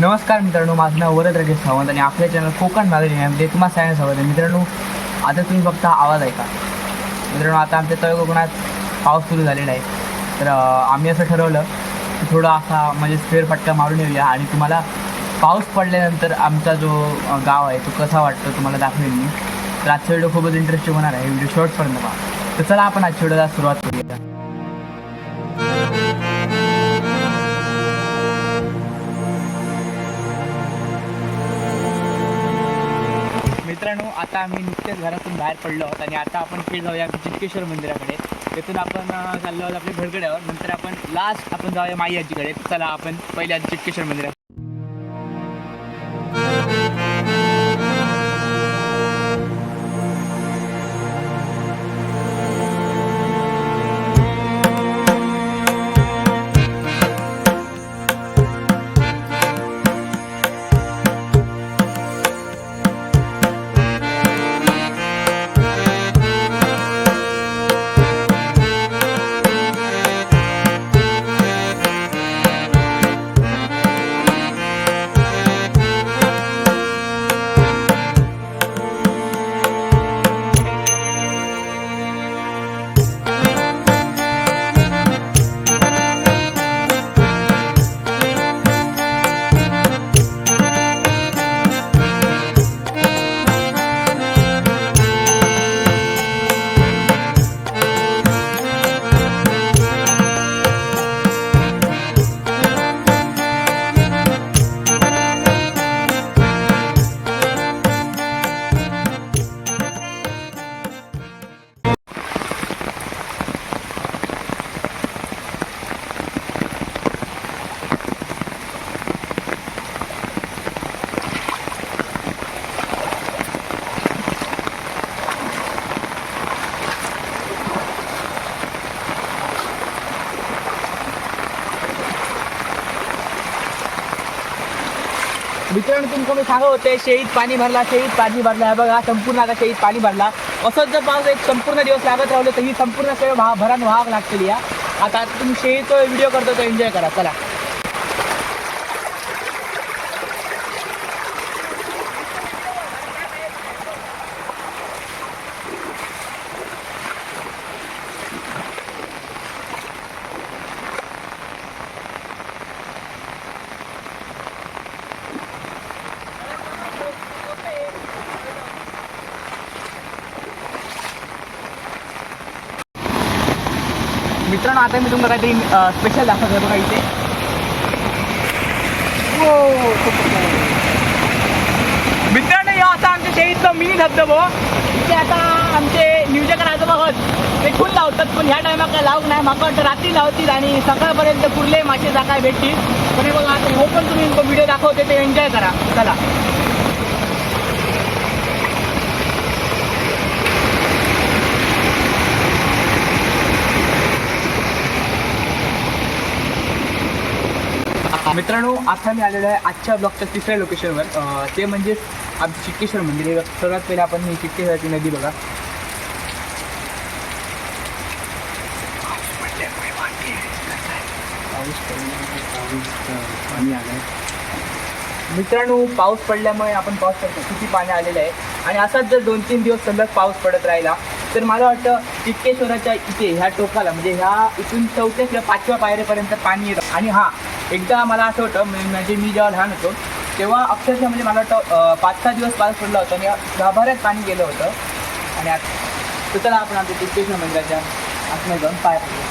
नमस्कार मित्रांनो माझं नाव वरद रगेश सावंत आणि आपल्या चॅनल कोकण मॅगझिन यामध्ये तुम्हाला सायन्स हवं मित्रांनो आता तुम्ही फक्त आवाज ऐका. मित्रांनो आता आमच्या तळ कोकणात पाऊस सुरू झालेला आहे. तर आम्ही असं ठरवलं की थोडा असा म्हणजे फेरफटका मारून येऊया आणि तुम्हाला पाऊस पडल्यानंतर आमचा जो गाव आहे तो कसा वाटतो तुम्हाला दाखवेल मी. तर आजचा व्हिडिओ खूपच इंटरेस्टिंग होणार आहे. व्हिडिओ शॉर्टपर्यंत पहा. तर चला आपण आजच्या व्हिडिओला सुरुवात करूया. आता आम्ही नुकत्याच घरातून बाहेर पडलो आहोत आणि आता आपण खेळ जाऊया चिटकेश्वर मंदिराकडे. तिथून आपण चाललो आहोत आपल्या घरकड्यावर नंतर आपण लास्ट आपण जाऊया माई आजीकडे. चला आपण पहिले आधी चिटकेश्वर मंदिरात मित्रांनो तुमचं मी सांगत होते शेळीत पाणी भरला शेळीत पाणी भरला. हे बघा संपूर्ण आता शेळीत पाणी भरला. असंच जर पाऊस एक संपूर्ण दिवस लागत राहिलं तर ही संपूर्ण शेळ भा भरान व्हावं लागतेली या. आता तुम्ही शेळीचा व्हिडिओ करतो तो एन्जॉय करा. चला. मित्रांनो आता मी तुम्हाला काहीतरी स्पेशल दाखवतो बघा इथे. हो, मित्रांनो या आता आमच्या शेळीचं मिनी धबधबो. इथे आता आमचे न्यूजकर आजोबा होत. ते फुल लावतात पण ह्या टायमात काय लावूक नाही. माका वाटतं रात्री लावतील आणि सकाळपर्यंत पुरले मासे जाकाय भेटतील. पण हे बघा आता हो पण तुम्ही व्हिडिओ दाखवते ते एन्जॉय करा. चला. मित्रांनो आता मी आलेलो आहे आजच्या ब्लॉकच्या तिसऱ्या लोकेशनवर ते म्हणजे आमचं चिक्केश्वर मंदिर आहे. सर्वात पहिले आपण ही चिक्केश्वराची नदी बघा. पाणी मित्रांनो पाऊस पडल्यामुळे आपण पाऊस पडतो. किती पाणी आलेलं आहे. आणि असाच जर दोन तीन दिवस सलग पाऊस पडत राहिला तर मला वाटतं चिक्केश्वराच्या इथे ह्या टोकाला म्हणजे ह्या इथून चौथ्या किंवा पाचव्या पायऱ्यापर्यंत पाणी येतं. आणि हा एकदा मला आठवतं म्हणजे म्हणजे मी जेव्हा लहान होतो तेव्हा अक्षरशः म्हणजे मला वाटतं पाच सहा दिवस पाऊस पडला होता आणि गाभाऱ्यात पाणी गेलं होतं. आणि तर चला आपण आमच्या चिक्केश्वर मंदिराच्या आतमध्ये जाऊन पाय पडलो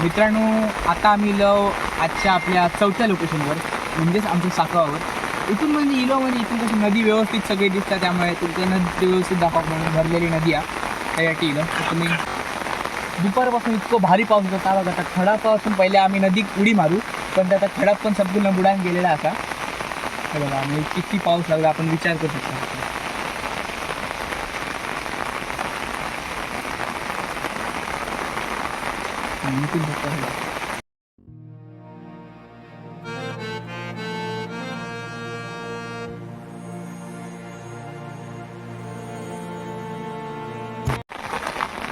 मित्रांनो आता आम्ही इलो आजच्या आपल्या चौथ्या लोकेशनवर म्हणजेच आमच्या साखवावर इथून म्हणजे इलो म्हणजे इथून कशी नदी व्यवस्थित सगळे दिसतात त्यामुळे तुमच्या नदी व्यवस्थित दाखवा म्हणून भरलेली नदी आहे. त्यासाठी इलो तुम्ही दुपारपासून इतकं भारी पाऊस होता बघा आता खडापासून पहिले आम्ही नदीत उडी मारू पण त्याचा खडाप पण संपूर्ण बुडान गेलेला असा बघा म्हणजे किती पाऊस लागला आपण विचार करू शकतो. सांगितलं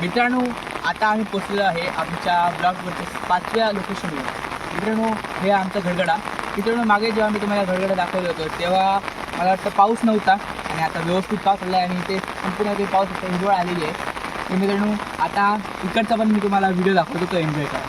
मित्रांनो आता आम्ही पोचलेलो आहे आमच्या ब्लॉगवरच्या पाचव्या लोकेशनवर मित्रांनो हे आमचा घरगडा. मित्रांनो मागे जेव्हा मी तुम्हाला घरगडा दाखवलं होतं तेव्हा मला वाटतं पाऊस नव्हता आणि आता व्यवस्थित पाऊस आला आहे आणि ते संपूर्ण पाऊस हिरवळ आलेली आहे. तर मित्रांनो आता इकडचा पण मी तुम्हाला व्हिडिओ दाखवतो तो एन्जॉय करा.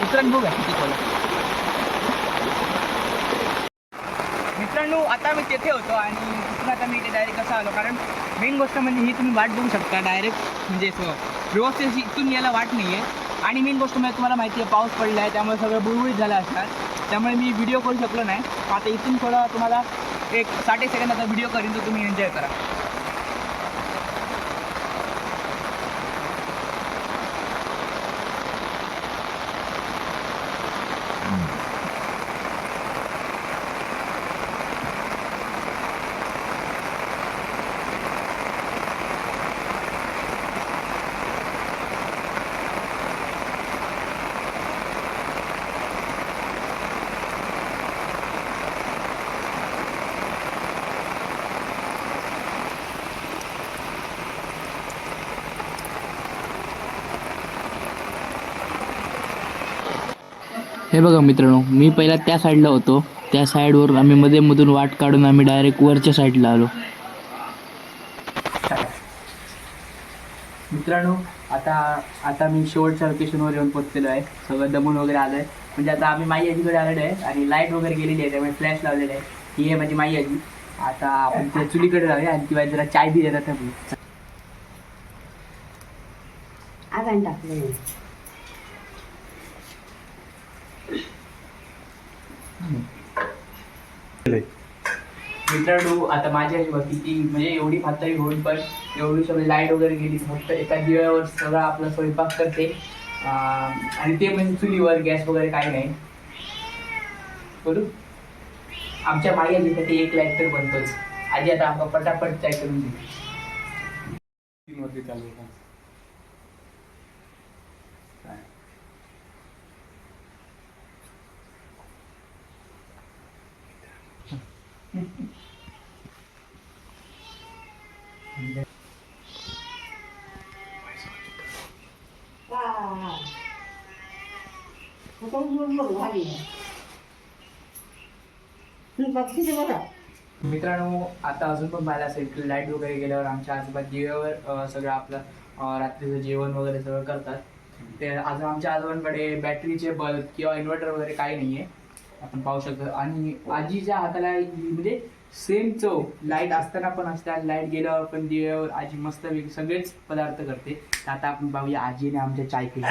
मित्रांनो बघा किती खोल आहे. मित्रांनो आता मी तेथे होतो आणि तिथून आता मी इथे डायरेक्ट कसं आलो? कारण मेन गोष्ट म्हणजे ही तुम्ही वाट बघू शकता डायरेक्ट म्हणजे असं व्यवस्थित इथून यायला वाट नाही आहे आणि मेन गोष्ट म्हणजे तुम्हाला माहिती आहे पाऊस पडला आहे त्यामुळे सगळं बुळबुळीत झालं असणार त्यामुळे मी व्हिडिओ करू शकलो नाही. आता इथून थोडं तुम्हाला एक साठ सेकंदाचा व्हिडिओ करीन तो तुम्ही एन्जॉय करा. हे बघा मित्रांनो मी पहिला त्या साईडला होतो. त्या साईडवर आम्ही मध्ये मधून वाट काढून आम्ही डायरेक्ट वरच्या साईडला आलो. मित्रांनो आता आता मी शेवटच्या लोकेशनवर येऊन पोहोचलेलो आहे. सगळं दमून वगैरे आलं आहे म्हणजे आता आम्ही माई आजीकडे आलेलो आहे आणि लाइट वगैरे गेलेली आहे त्यामुळे फ्लॅश लावलेला आहे. ही आहे माझी माई आजी. आता आपण त्या चुलीकडे जाऊया आणि ती जरा चाय बी देतात आपण आगान टाकलं मित्रांनो आता माझी आजी बघ किती म्हणजे एवढी पातळी होऊन पण एवढी सगळी लाइट वगैरे गेली फक्त एका दिव्यावर सगळा आपला स्वयंपाक करते. आणि ते म्हणजे चुलीवर गॅस वगैरे काही नाही. करू आमच्या माई आजीसाठी एक लाइट तर बनतोच. आजी आता आमका पटापट चाय करून दे बघा मित्रांनो आता अजून पण पाहिलं असेल की लाइट वगैरे गेल्यावर आमच्या आजोबा दिव्यावर सगळं आपलं रात्रीचं जेवण वगैरे सगळं करतात. ते आज आमच्या आजोबांकडे बॅटरीचे बल्ब किंवा इन्व्हर्टर वगैरे काही नाही आहे आपण पाहू शकतो. आणि आजीच्या हाताला म्हणजे सेम चव. लाइट असताना पण असते आणि लाइट गेल्यावर पण दिव्यावर आजी मस्त सगळेच पदार्थ करते. तर आता आपण पाहूया आजीने आमच्या चाय केली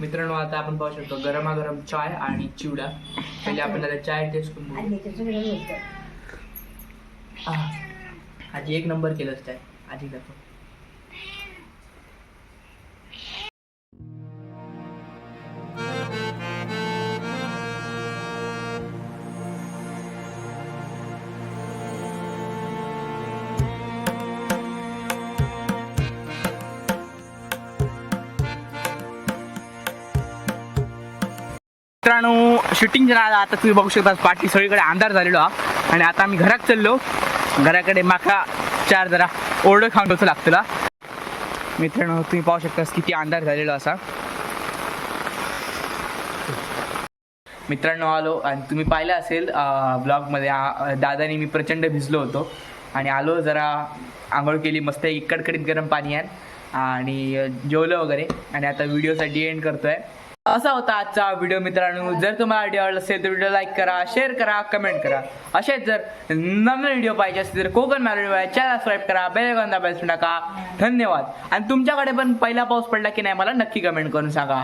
मित्रांनो आता आपण पाहू शकतो गरमागरम चाय आणि चिवडा. पहिले आपण आता चाय टेस्ट करून. आजी एक नंबर केलंच चाय. आजी करतो मित्रांनो शूटिंग आता तुम्ही बघू शकता पाठी सगळीकडे अंधार झालेलो हा आणि आता आम्ही घरात चाललो. घराकडे माका चार जरा ओरडं खाऊन डोचं लागतं मित्रांनो तुम्ही पाहू शकता किती अंधार झालेलो असा. मित्रांनो आलो आणि तुम्ही पाहिलं असेल ब्लॉगमध्ये दादानी मी प्रचंड भिजलो होतो. आणि आलो जरा आंघोळ केली मस्त एक कडकडीत गरम पाणी आहे आणि जेवलं वगैरे. आणि आता व्हिडिओसाठी एंड करतो आहे असा होता आजचा व्हिडिओ मित्रांनो. जर तुम्हाला व्हिडिओ आवडला असेल तर व्हिडिओ लाईक करा शेअर करा कमेंट करा. असेच जर नवीन व्हिडिओ पाहिजे असतील तर कोकण मॅलोडी चॅनल सबस्क्राईब करा बेल आयकॉन दाबायला टाका धन्यवाद. आणि तुमच्याकडे पण पहिला पाऊस पडला की नाही मला नक्की कमेंट करून सांगा.